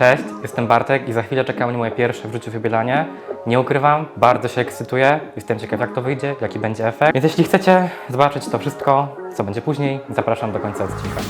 Cześć, jestem Bartek i za chwilę czeka mnie moje pierwsze w życiu wybielanie. Nie ukrywam, bardzo się ekscytuję, jestem ciekaw jak to wyjdzie, jaki będzie efekt. Więc jeśli chcecie zobaczyć to wszystko, co będzie później, zapraszam do końca odcinka.